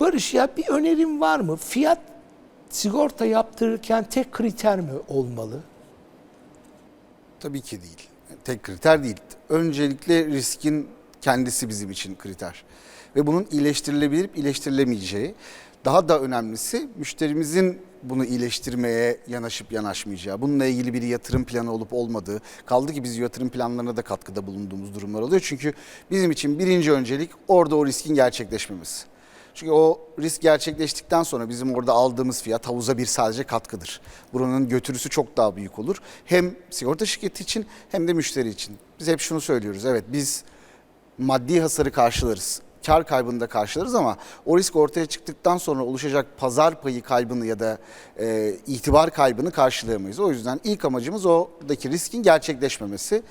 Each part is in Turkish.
Barış ya bir önerim var mı? Fiyat sigorta yaptırırken tek kriter mi olmalı? Tabii ki değil. Tek kriter değil. Öncelikle riskin kendisi bizim için kriter. Ve bunun iyileştirilebilip iyileştirilemeyeceği. Daha da önemlisi müşterimizin bunu iyileştirmeye yanaşıp yanaşmayacağı. Bununla ilgili bir yatırım planı olup olmadığı. Kaldı ki biz yatırım planlarına da katkıda bulunduğumuz durumlar oluyor. Çünkü bizim için birinci öncelik orada o riskin gerçekleşmemesi. Çünkü o risk gerçekleştikten sonra bizim orada aldığımız fiyat havuza bir sadece katkıdır. Buranın götürüsü çok daha büyük olur. Hem sigorta şirketi için hem de müşteri için. Biz hep şunu söylüyoruz. Evet biz maddi hasarı karşılarız. Kar kaybını da karşılarız ama o risk ortaya çıktıktan sonra oluşacak pazar payı kaybını ya da e, itibar kaybını karşılayamayız. O yüzden ilk amacımız oradaki riskin gerçekleşmemesi.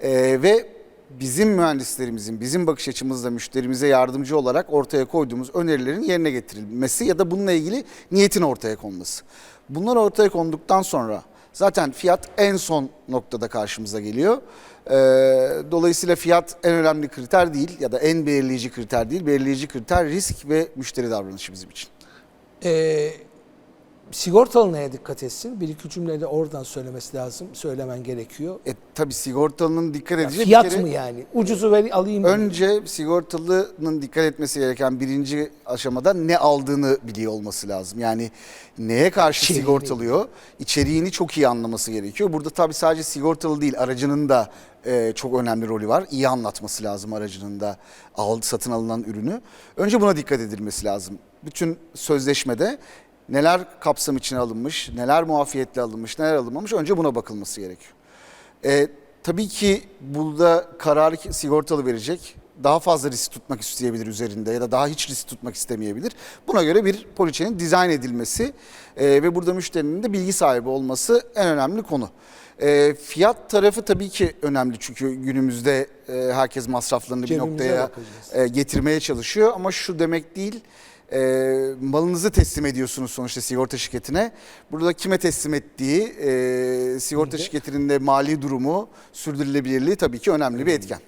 E, ve bizim mühendislerimizin, bizim bakış açımızda müşterimize yardımcı olarak ortaya koyduğumuz önerilerin yerine getirilmesi ya da bununla ilgili niyetin ortaya konması. Bunlar ortaya konduktan sonra zaten fiyat en son noktada karşımıza geliyor. Ee, dolayısıyla fiyat en önemli kriter değil ya da en belirleyici kriter değil. Belirleyici kriter risk ve müşteri davranışı bizim için. Ee, sigortalı neye dikkat etsin? Bir iki cümle de oradan söylemesi lazım. Söylemen gerekiyor. E, tabii sigortalının dikkat Ya edeceği bir fiyat kere- mı yani? Ucuzu ver alayım. Önce sigortalının dikkat etmesi gereken birinci aşamada ne aldığını biliyor olması lazım. Yani neye karşı İçeriğini. sigortalıyor, içeriğini çok iyi anlaması gerekiyor. Burada tabii sadece sigortalı değil, aracının da e, çok önemli rolü var. İyi anlatması lazım aracının da al, satın alınan ürünü. Önce buna dikkat edilmesi lazım. Bütün sözleşmede neler kapsam içine alınmış, neler muafiyetle alınmış, neler alınmamış önce buna bakılması gerekiyor. E, tabii ki burada kararı sigortalı verecek. Daha fazla risk tutmak isteyebilir üzerinde ya da daha hiç risk tutmak istemeyebilir. Buna göre bir poliçenin dizayn edilmesi e, ve burada müşterinin de bilgi sahibi olması en önemli konu. E, fiyat tarafı tabii ki önemli çünkü günümüzde e, herkes masraflarını bir Cebimize noktaya bakacağız. e, getirmeye çalışıyor ama şu demek değil. E, malınızı teslim ediyorsunuz sonuçta sigorta şirketine. Burada kime teslim ettiği, e, sigorta şirketinin de mali durumu, sürdürülebilirliği tabii ki önemli bir etken.